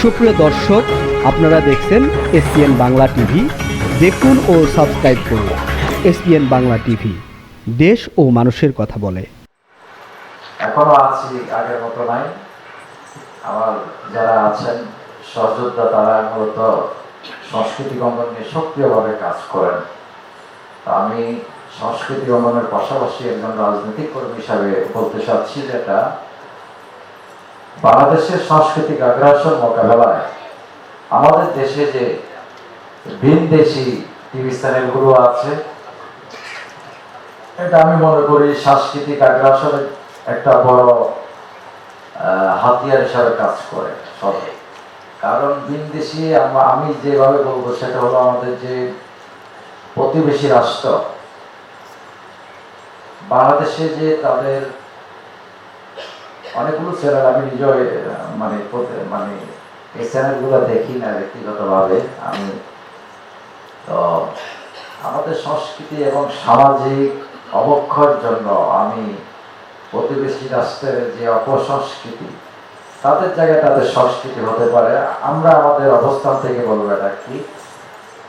সুপ্রিয় দর্শক, আপনারা দেখছেন এসপিএন বাংলা টিভি। দেখুন ও সাবস্ক্রাইব করুন এসপিএন বাংলা টিভি। দেশ ও মানুষের কথা বলে। এখনও আছি আগের মতো নাই। আমার যারা আছেন, সহযোদ্ধা তারা মূলত সংস্কৃতি অঙ্গন নিয়ে সক্রিয়ভাবে কাজ করেন। আমি সংস্কৃতি অঙ্গনের পাশাপাশি একজন রাজনৈতিক কর্মী হিসাবে বলতে চাচ্ছি যেটা বাংলাদেশের সাংস্কৃতিক আগ্রাসন মোকাবেলায় আমাদের দেশে যে ভিনদেশি টিভি চ্যানেলগুলো আছে, এটা আমি মনে করি সাংস্কৃতিক আগ্রাসনের একটা বড় হাতিয়ার হিসাবে কাজ করে সবে কারণ বিনদেশি আম- আমি যেভাবে বলব সেটা হলো আমাদের যে প্রতিবেশী রাষ্ট্র, বাংলাদেশে যে তাদের অনেকগুলো চ্যানেল আমি নিজে মানে মানে এই চ্যানেলগুলো দেখি না ব্যক্তিগতভাবে আমি। তো আমাদের সংস্কৃতি এবং সামাজিক অবক্ষয়ের জন্য আমি প্রতিবেশী রাষ্ট্রের যে অপসংস্কৃতি, তাদের জায়গায় তাদের সংস্কৃতি হতে পারে। আমরা আমাদের অবস্থান থেকে বলব এটা কি?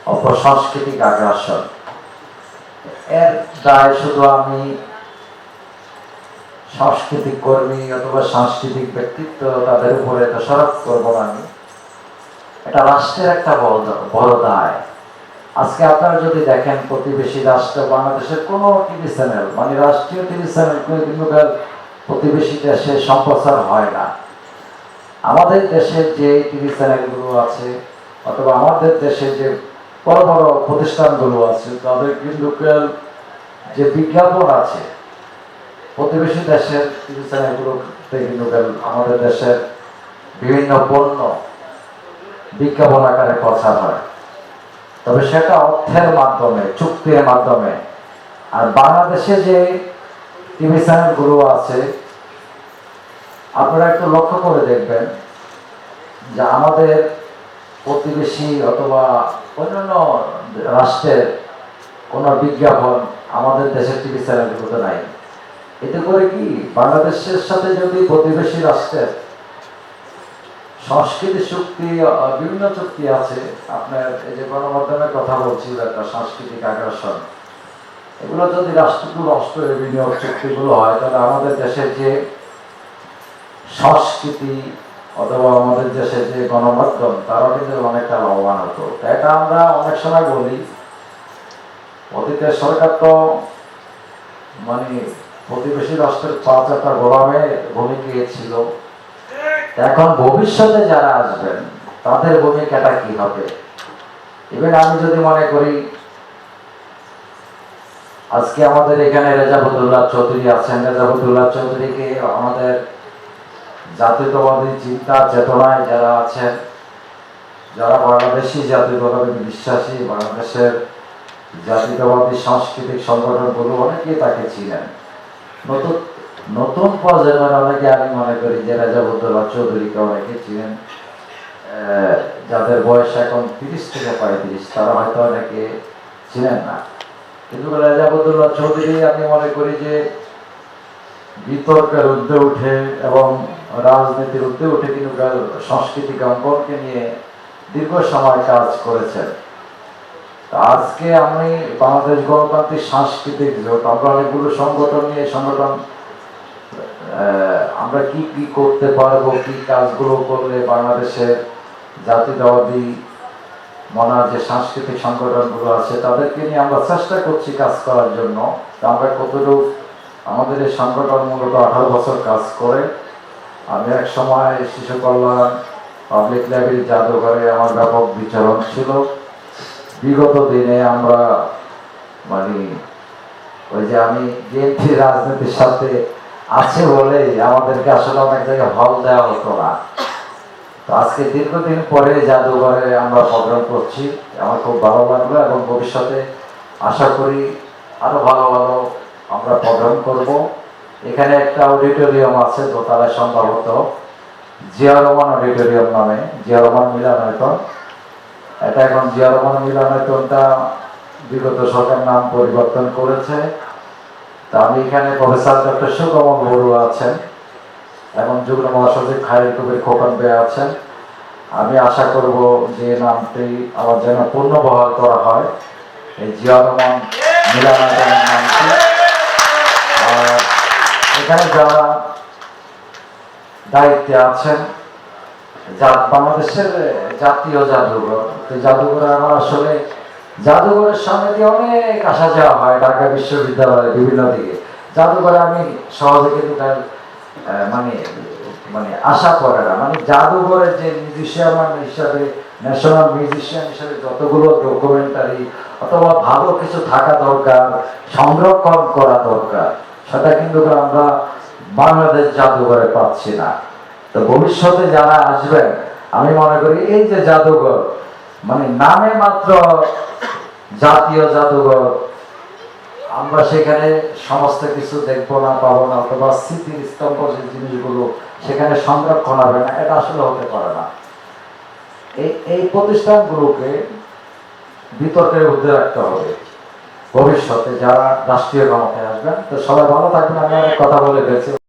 অপসংস্কৃতিক আগ্রাসন। এর দায় শুধু আমি সাংস্কৃতিক কর্মী অথবা সাংস্কৃতিক ব্যক্তিত্ব তাদের উপরে দোষারোপ করব না আমি। এটা রাষ্ট্রের একটা বড় দায় আজকে আপনারা যদি দেখেন প্রতিবেশী রাষ্ট্র, বাংলাদেশের কোনো টিভি চ্যানেল মানে রাষ্ট্রীয় টিভি চ্যানেল প্রতিবেশী দেশে সম্প্রচার হয় না। আমাদের দেশের যে টিভি চ্যানেলগুলো আছে, অথবা আমাদের দেশে যে বড় বড় প্রতিষ্ঠানগুলো আছে, তাদের কিন্তু যে বিজ্ঞাপন আছে প্রতিবেশী দেশের আমাদের দেশের বিভিন্ন পণ্য বিজ্ঞাপন আকারে প্রচার হয়। তবে সেটা অর্থের মাধ্যমে, চুক্তির মাধ্যমে। আর বাংলাদেশে যে টিভি চ্যানেলগুলো আছে, আপনারা একটু লক্ষ্য করে দেখবেন যে আমাদের প্রতিবেশী অথবা অন্যান্য রাষ্ট্রের কোনো বিজ্ঞাপন আমাদের দেশের টিভি চ্যানেলগুলোতে নাই। এতে করে কি? বাংলাদেশের সাথে যদি প্রতিবেশী রাষ্ট্রের সংস্কৃতি চুক্তি বিভিন্ন চুক্তি আছে, আপনার এই যে গণমাধ্যমের কথা বলছি একটা সাংস্কৃতিক আগ্রাসন, এগুলো যদি রাষ্ট্রগুলো রাষ্ট্রের বিনিয়োগ চুক্তিগুলো হয়, তাহলে আমাদের দেশের যে সংস্কৃতি অথবা আমাদের দেশের যে গণমাধ্যম, তারাও কিন্তু অনেকটা লাভবান হতো। এটা আমরা অনেক সময় বলি, অতীতের সরকার তো মানে প্রতিবেশী রাষ্ট্রের পাঁচ একটা গোলামে ভূমিকা ছিল এখন ভবিষ্যতে যারা আসবেন, তাদের ভূমিকাটা কি হবে? ইভেন আমি যদি মনে করি, আজকে আমাদের এখানে রেজাবুদ্দুল্লাহ চৌধুরী আছেন। রেজাবুদ্দুল্লাহ চৌধুরীকে আমাদের জাতীয়তাবাদী চিন্তা, চেতনায় যারা আছেন, যারা বাংলাদেশি জাতীয়তাবাদী বিশ্বাসী, বাংলাদেশের জাতীয়তাবাদী সাংস্কৃতিক সংগঠনগুলো, অনেকেই তাকে ছিলেন নতুন নতুন প্রজন্মের অনেকে আমি মনে করি যে রাজাবুদ্দুল্লাহ চৌধুরীকে অনেকে ছিলেন যাদের বয়স এখন তিরিশ থেকে পঁয়ত্রিশ, তারা হয়তো অনেকে ছিলেন না। কিন্তু রাজা রাজাবুদ্দুল্লাহ চৌধুরী আমি মনে করি যে বিতর্কের ঊর্ধ্বে উঠে এবং রাজনীতির ঊর্ধ্বে উঠে কিন্তু সাংস্কৃতিক অঙ্গনকে নিয়ে দীর্ঘ সময় কাজ করেছেন। আজকে আমি বাংলাদেশ গণতান্ত্রিক সাংস্কৃতিক জোট আমরা অনেকগুলো সংগঠন নিয়ে সংগঠন আমরা কি কি করতে পারব, কি কাজগুলো করলে বাংলাদেশের জাতীয়তাবাদী মনার যে সাংস্কৃতিক সংগঠনগুলো আছে, তাদেরকে নিয়ে আমরা চেষ্টা করছি কাজ করার জন্য। আমরা কতটুকু আমাদের এই সংগঠন মূলত আঠারো বছর কাজ করে। আমি এক সময় শিশু কল্যাণ পাবলিক লাইব্রেরি জাদুঘরে আমার ব্যাপক বিচরণ ছিল। বিগত দিনে আমরা মানে ওই যে আমি বিএনপি রাজনীতির সাথে আছে বলেই আমাদেরকে আসলে অনেক জায়গায় হল দেওয়া হতো না। তো আজকে দীর্ঘদিন পরে জাদুঘরে আমরা প্রোগ্রাম করছি, আমার খুব ভালো লাগল এবং ভবিষ্যতে আশা করি আরও ভালো ভালো আমরা প্রোগ্রাম করব। এখানে একটা অডিটোরিয়াম আছে দোতলায় সম্ভবত, জিয়া রহমান অডিটোরিয়াম নামে, জিয়া রহমান মিলনায়তন। এটা এখন জিয়া রহমান মিলনায়তনটা বিগত সরকার নাম পরিবর্তন করেছে। তা আমি এখানে প্রফেসর ডক্টর সুকমল বড়ুয়া আছেন এবং যুগ্ম মহাসচিব খায়রুল কবির খোকন বে আছেন। আমি আশা করব যে নামটি আবার যেন পুনর্বহাল করা হয়। এই জিয়া রহমান মিলানায়তনের নামটি। এখানে যারা দায়িত্বে আছেন বাংলাদেশের জাতীয় জাদুঘর। তো জাদুঘরে আমার আসলে জাদুঘরের সামনে দিয়ে অনেক আসা যাওয়া হয় ঢাকা বিশ্ববিদ্যালয়ে বিভিন্ন দিকে। জাদুঘরে আমি সহজে কিন্তু তার মানে মানে আশা করে না। মানে জাদুঘরের যে মিউজিশিয়ান হিসাবে, ন্যাশনাল মিউজিশিয়ান হিসাবে যতগুলো ডকুমেন্টারি অথবা ভালো কিছু থাকা দরকার, সংরক্ষণ করা দরকার, সেটা কিন্তু আমরা বাংলাদেশ জাদুঘরে পাচ্ছি না। তো ভবিষ্যতে যারা আসবেন, আমি মনে করি এই যে জাদুঘর মানে নামে মাত্র জাতীয় জাদুঘর, আমরা সেখানে সমস্ত কিছু দেখব না, পাবো না, অথবা স্মৃতির স্তম্ভ যে জিনিসগুলো সেখানে সংরক্ষণ হবে না, এটা আসলে হতে পারে না। এই এই প্রতিষ্ঠানগুলোকে বিতর্কের ঊর্ধ্বে রাখতে হবে। ভবিষ্যতে যারা রাষ্ট্রীয় ক্ষমতায় আসবেন, তো সবাই ভালো থাকবেন, আমি অনেক কথা বলে ফেলছি।